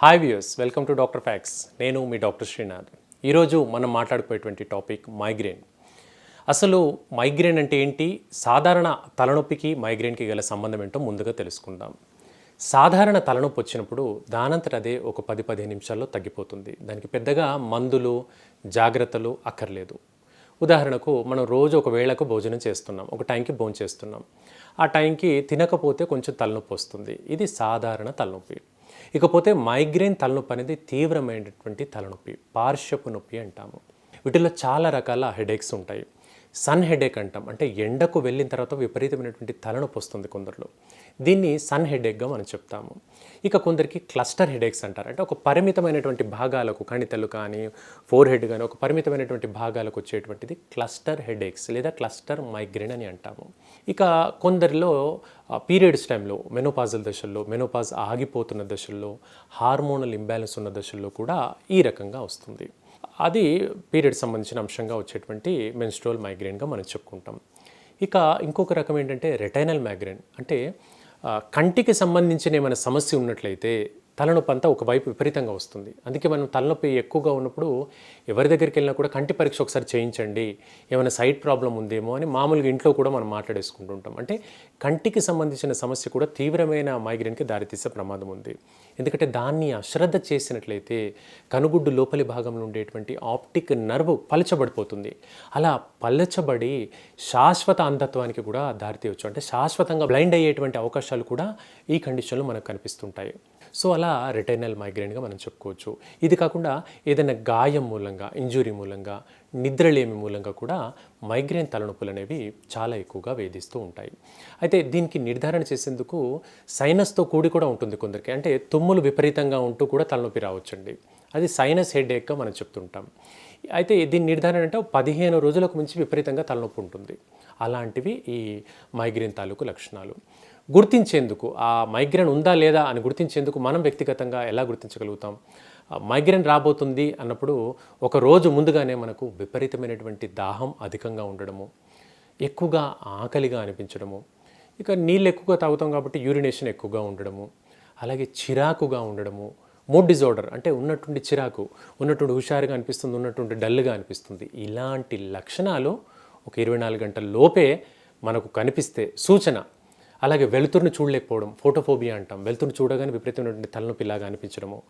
Hi views welcome to doctor facts నేను మీ doctor Srinath ఈరోజు మనం మాట్లాడుకునేటువంటి టాపిక్ మైగ్రేన్ అసలు మైగ్రేన్ అంటే ఏంటి? సాధారణ తలనొప్పికి మైగ్రేన్కి గల సంబంధం ఏంటో ముందుగా తెలుసుకుందాం. సాధారణ తలనొప్పి వచ్చినప్పుడు దానంతట అదే ఒక పది పదిహేను నిమిషాల్లో తగ్గిపోతుంది. దానికి పెద్దగా మందులు జాగ్రత్తలు అక్కర్లేదు. ఉదాహరణకు మనం రోజు ఒక వేళకు భోజనం చేస్తున్నాం ఒక టైంకి భోజనం చేస్తున్నాం. ఆ టైంకి తినకపోతే కొంచెం తలనొప్పి వస్తుంది. ఇది సాధారణ తలనొప్పి. ఇకపోతే మైగ్రేన్ తలనొప్పి అనేది తీవ్రమైనటువంటి తలనొప్పి పార్శ్వపు నొప్పి అంటాము. వీటిలో చాలా రకాల హెడేక్స్ ఉంటాయి. సన్ హెడేక్ అంటాం. అంటే ఎండకు వెళ్ళిన తర్వాత విపరీతమైనటువంటి తలనొప్పి వస్తుంది కొందరిలో. దీన్ని సన్ హెడేక్గా మనం చెప్తాము. ఇక కొందరికి క్లస్టర్ హెడేక్స్ అంటారు. అంటే ఒక పరిమితమైనటువంటి భాగాలకు కణితలు కానీ ఫోర్ హెడ్ కానీ ఒక పరిమితమైనటువంటి భాగాలకు వచ్చేటువంటిది క్లస్టర్ హెడేక్స్ లేదా క్లస్టర్ మైగ్రేన్ అని అంటాము. ఇక కొందరిలో పీరియడ్స్ టైంలో మెనోపాజల్ దశల్లో మెనోపాజ్ ఆగిపోతున్న దశల్లో హార్మోనల్ ఇంబ్యాలెన్స్ ఉన్న దశల్లో కూడా ఈ రకంగా వస్తుంది. అది పీరియడ్ సంబంధించిన అంశంగా వచ్చేటువంటి మెన్స్ట్రోల్ మైగ్రేన్గా మనం చెప్పుకుంటాం. ఇక ఇంకొక రకం ఏంటంటే రెటైనల్ మైగ్రేన్. అంటే కంటికి సంబంధించిన ఏమైనా సమస్య ఉన్నట్లయితే తలనొప్పి అంతా ఒకవైపు విపరీతంగా వస్తుంది. అందుకే మనం తలనొప్పి ఎక్కువగా ఉన్నప్పుడు ఎవరి దగ్గరికి వెళ్ళినా కూడా కంటి పరీక్ష ఒకసారి చేయించండి ఏమైనా సైట్ ప్రాబ్లం ఉందేమో అని మామూలుగా ఇంట్లో కూడా మనం మాట్లాడేసుకుంటుంటాం అంటే కంటికి సంబంధించిన సమస్య కూడా తీవ్రమైన మైగ్రేన్కి దారితీసే ప్రమాదం ఉంది. ఎందుకంటే దాన్ని అశ్రద్ధ చేసినట్లయితే కనుగుడ్డు లోపలి భాగంలో ఉండేటువంటి ఆప్టిక్ నర్వ్ పలచబడిపోతుంది. అలా పలచబడి శాశ్వత అంధత్వానికి కూడా దారితీయవచ్చు. అంటే శాశ్వతంగా బ్లైండ్ అయ్యేటువంటి అవకాశాలు కూడా ఈ కండిషన్లో మనకు కనిపిస్తుంటాయి. సో అలా రిటైనల్ మైగ్రేన్గా మనం చెప్పుకోవచ్చు. ఇది కాకుండా ఏదైనా గాయం మూలంగా ఇంజురీ మూలంగా నిద్రలేమి మూలంగా కూడా మైగ్రేన్ తలనొప్పులు అనేవి చాలా ఎక్కువగా వేధిస్తూ ఉంటాయి. అయితే దీనికి నిర్ధారణ చేసేందుకు సైనస్తో కూడి కూడా ఉంటుంది కొందరికి. అంటే తుమ్ములు విపరీతంగా ఉంటూ కూడా తలనొప్పి రావచ్చండి. అది సైనస్ హెడేక్గా మనం చెప్తుంటాం. అయితే దీని నిర్ధారణ అంటే పదిహేను రోజులకు మించి విపరీతంగా తలనొప్పి ఉంటుంది. అలాంటివి ఈ మైగ్రేన్ తాలూకు లక్షణాలు. గుర్తించేందుకు ఆ మైగ్రేన్ ఉందా లేదా అని గుర్తించేందుకు మనం వ్యక్తిగతంగా ఎలా గుర్తించగలుగుతాం? మైగ్రేన్ రాబోతుంది అన్నప్పుడు ఒక రోజు ముందుగానే మనకు విపరీతమైనటువంటి దాహం అధికంగా ఉండడము ఎక్కువగా ఆకలిగా అనిపించడము ఇక నీళ్ళు ఎక్కువగా తాగుతాం కాబట్టి యూరినేషన్ ఎక్కువగా ఉండడము అలాగే చిరాకుగా ఉండడము మూడ్ డిజార్డర్ అంటే ఉన్నటువంటి చిరాకు ఉన్నటువంటి హుషారుగా అనిపిస్తుంది ఉన్నటువంటి డల్గా అనిపిస్తుంది. ఇలాంటి లక్షణాలు ఒక ఇరవై నాలుగు గంటల లోపే మనకు కనిపిస్తే సూచన అలాగే వెలుతురుని చూడలేకపోవడం ఫోటోఫోబియా అంటాం. వెలుతురుని చూడగానే విపరీతమైనటువంటి తలనొప్పిలాగా అనిపించడము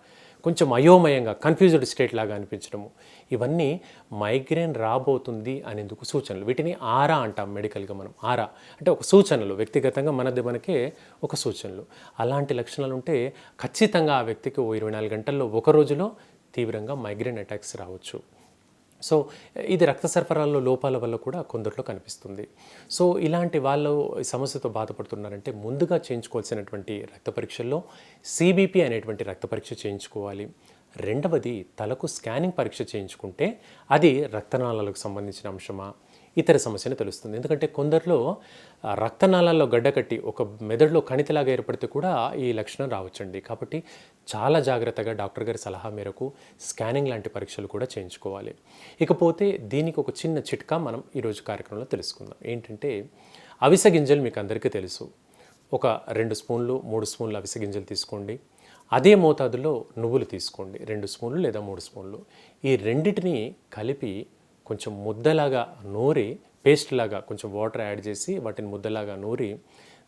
కొంచెం అయోమయంగా కన్ఫ్యూజ్డ్ స్టేట్ లాగా అనిపించడము. ఇవన్నీ మైగ్రేన్ రాబోతుంది అనేందుకు సూచనలు. వీటిని ఆరా అంటాం మెడికల్గా మనం. ఆరా అంటే ఒక సూచనలు వ్యక్తిగతంగా మనది మనకే ఒక సూచనలు. అలాంటి లక్షణాలు ఉంటే ఖచ్చితంగా ఆ వ్యక్తికి ఓ ఇరవై నాలుగు గంటల్లో ఒక రోజులో తీవ్రంగా మైగ్రేన్ అటాక్స్ రావచ్చు. సో ఇది రక్త సరఫరాలో లోపాల వల్ల కూడా కొందరిలో కనిపిస్తుంది. సో ఇలాంటి వాళ్ళు సమస్యతో బాధపడుతున్నారంటే ముందుగా చేయించుకోవాల్సినటువంటి రక్త పరీక్షల్లో సిబిపి అనేటువంటి రక్త పరీక్ష చేయించుకోవాలి. రెండవది తలకు స్కానింగ్ పరీక్ష చేయించుకుంటే అది రక్తనాళాలకు సంబంధించిన అంశమా? ఇతర సమస్యను తెలుస్తుంది. ఎందుకంటే కొందరిలో ఆ, రక్తనాళాల్లో గడ్డకట్టి ఒక మెదడులో కణితిలాగా ఏర్పడితే కూడా ఈ లక్షణం రావచ్చండి. కాబట్టి చాలా జాగ్రత్తగా డాక్టర్ గారి సలహా మేరకు స్కానింగ్ లాంటి పరీక్షలు కూడా చేయించుకోవాలి. ఇకపోతే దీనికి ఒక చిన్న చిట్కా మనం ఈరోజు కార్యక్రమంలో తెలుసుకుందాం. ఏంటంటే అవిసె గింజలు మీకు అందరికీ తెలుసు. ఒక రెండు స్పూన్లు మూడు స్పూన్లు అవిసె గింజలు తీసుకోండి. అదే మోతాదులో నువ్వులు తీసుకోండి. రెండు స్పూన్లు లేదా మూడు స్పూన్లు. ఈ రెండిటిని కలిపి కొంచెం ముద్దలాగా నూరి పేస్ట్ లాగా కొంచెం వాటర్ యాడ్ చేసి వాటిని ముద్దలాగా నూరి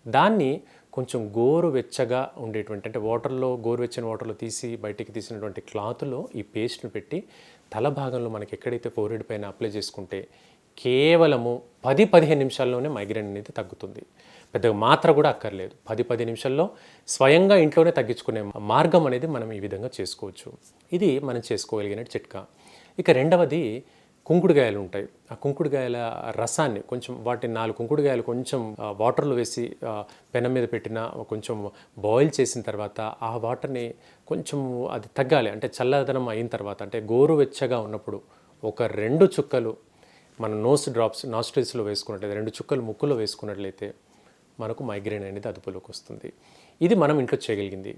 దాన్ని కొంచెం గోరువెచ్చగా ఉండేటువంటి అంటే వాటర్లో గోరువెచ్చని వాటర్లో తీసి బయటికి తీసినటువంటి క్లాత్లో ఈ పేస్ట్ని పెట్టి తల భాగంలో మనకి ఎక్కడైతే ఫోర్హెడ్ పైన అప్లై చేసుకుంటే కేవలము పది పదిహేను నిమిషాల్లోనే మైగ్రేన్ అనేది తగ్గుతుంది. పెద్దగా మాత్ర కూడా అక్కర్లేదు. పది పది నిమిషాల్లో స్వయంగా ఇంట్లోనే తగ్గించుకునే మార్గం అనేది మనం ఈ విధంగా చేసుకోవచ్చు. ఇది మనం చేసుకోగలిగిన చిట్కా. ఇక రెండవది కుంకుడుగాయలు ఉంటాయి. ఆ కుంకుడుగాయల రసాన్ని కొంచెం వాటి నాలుగు కుంకుడుగాయలు కొంచెం వాటర్లో వేసి పెన పెనం మీద పెట్టిన కొంచెం బాయిల్ చేసిన తర్వాత ఆ వాటర్ని కొంచెం అది తగ్గాలి. అంటే చల్లదనం అయిన తర్వాత అంటే గోరువెచ్చగా ఉన్నప్పుడు ఒక రెండు చుక్కలు మన నోస్ డ్రాప్స్ నాస్ట్రిల్స్లో వేసుకున్నట్లయితే రెండు చుక్కలు ముక్కులో వేసుకున్నట్లయితే మనకు మైగ్రేన్ అనేది అదుపులోకి వస్తుంది. ఇది మనం ఇంట్లో చేయగలిగింది.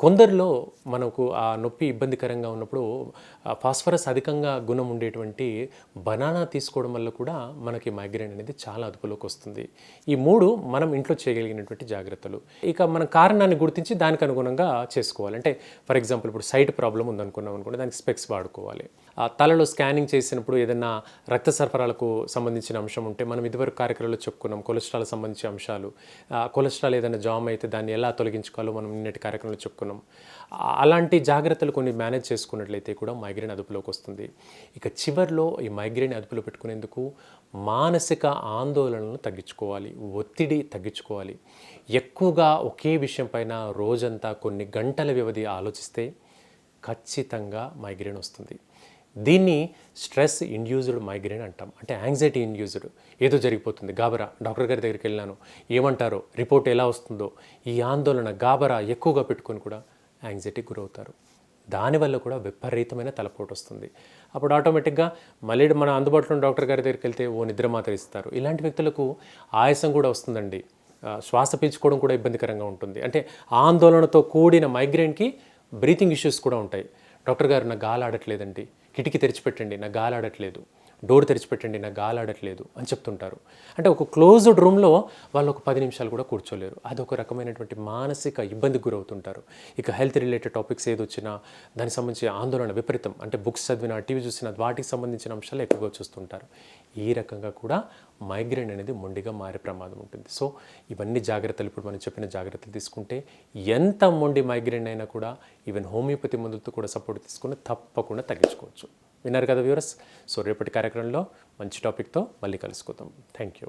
కొందరిలో మనకు ఆ నొప్పి ఇబ్బందికరంగా ఉన్నప్పుడు ఫాస్ఫరస్ అధికంగా గుణం ఉండేటువంటి బనానా తీసుకోవడం వల్ల కూడా మనకి మైగ్రేన్ అనేది చాలా అదుపులోకి వస్తుంది. ఈ మూడు మనం ఇంట్లో చేయగలిగినటువంటి జాగ్రత్తలు. ఇక మన కారణాన్ని గుర్తించి దానికి అనుగుణంగా చేసుకోవాలి. అంటే ఫర్ ఎగ్జాంపుల్ ఇప్పుడు సైట్ ప్రాబ్లం ఉందనుకున్నాం అనుకుంటే దానికి స్పెక్స్ వాడుకోవాలి. ఆ తలలో స్కానింగ్ చేసినప్పుడు ఏదైనా రక్త సరఫరాలకు సంబంధించిన అంశం ఉంటే మనం ఇదివరకు కార్యక్రమంలో చెప్పుకున్నాం కొలెస్ట్రాల్ సంబంధించిన అంశాలు. కొలెస్ట్రాల్ ఏదైనా జామ్ అయితే దాన్ని ఎలా తొలగించుకోవాలో మనం నిన్నటి కార్యక్రమంలో చెప్పుకున్నాం. ఆ- అలాంటి జాగ్రత్తలు కొన్ని మేనేజ్ చేసుకున్నట్లయితే కూడా మైగ్రేన్ అదుపులోకి వస్తుంది. ఇక చివర్లో ఈ మైగ్రేన్ అదుపులో పెట్టుకునేందుకు మానసిక ఆందోళనలను తగ్గించుకోవాలి ఒత్తిడి తగ్గించుకోవాలి. ఎక్కువగా ఒకే విషయం పైన రోజంతా కొన్ని గంటల వ్యవధి ఆలోచిస్తే ఖచ్చితంగా మైగ్రేన్ వస్తుంది. దీన్ని స్ట్రెస్ ఇండ్యూజ్డ్ మైగ్రేన్ అంటాం. అంటే యాంగ్జైటీ ఇండ్యూస్డ్. ఏదో జరిగిపోతుంది. గాబరా. డాక్టర్ గారి దగ్గరికి వెళ్ళాను. ఏమంటారో? రిపోర్ట్ ఎలా వస్తుందో? ఈ ఆందోళన గాబరా ఎక్కువగా పెట్టుకొని కూడా యాంగ్జైటీ గురవుతారు. దానివల్ల కూడా విపరీతమైన తలపోటు వస్తుంది. అప్పుడు ఆటోమేటిక్గా మళ్ళీ మన అందుబాటులో ఉన్న డాక్టర్ గారి దగ్గరికి వెళ్తే ఓ నిద్ర మాత్ర ఇస్తారు. ఇలాంటి వ్యక్తులకు ఆయాసం కూడా వస్తుందండి. శ్వాస పీల్చుకోవడం కూడా ఇబ్బందికరంగా ఉంటుంది. అంటే ఆందోళనతో కూడిన మైగ్రేన్కి బ్రీతింగ్ ఇష్యూస్ కూడా ఉంటాయి. డాక్టర్ గారు నా గాలి ఆడట్లేదండి కిటికీ తెరిచిపెట్టండి. నా గాలి ఆడట్లేదు డోర్ తెరిచిపెట్టండి నా గాలి ఆడట్లేదు అని చెప్తుంటారు. అంటే ఒక క్లోజ్డ్ రూమ్లో వాళ్ళు ఒక పది నిమిషాలు కూడా కూర్చోలేరు. అది ఒక రకమైనటువంటి మానసిక ఇబ్బందికి గురవుతుంటారు. ఇక హెల్త్ రిలేటెడ్ టాపిక్స్ ఏది వచ్చినా దానికి సంబంధించి ఆందోళన విపరీతం. అంటే బుక్స్ చదివిన టీవీ చూసిన వాటికి సంబంధించిన అంశాలు ఎక్కువగా చూస్తుంటారు. ఈ రకంగా కూడా మైగ్రేన్ అనేది మొండిగా మారే ప్రమాదం ఉంటుంది. సో ఇవన్నీ జాగ్రత్తలు ఇప్పుడు మనం చెప్పిన జాగ్రత్తలు తీసుకుంటే ఎంత మొండి మైగ్రేన్ అయినా కూడా ఈవెన్ హోమియోపతి మందులతో కూడా సపోర్ట్ తీసుకుని తప్పకుండా తగ్గించుకోవచ్చు. విన్నారు కదా వ్యూవర్స్. సో రేపటి కార్యక్రమంలో మంచి టాపిక్తో మళ్ళీ కలుసుకుందాం. Thank you.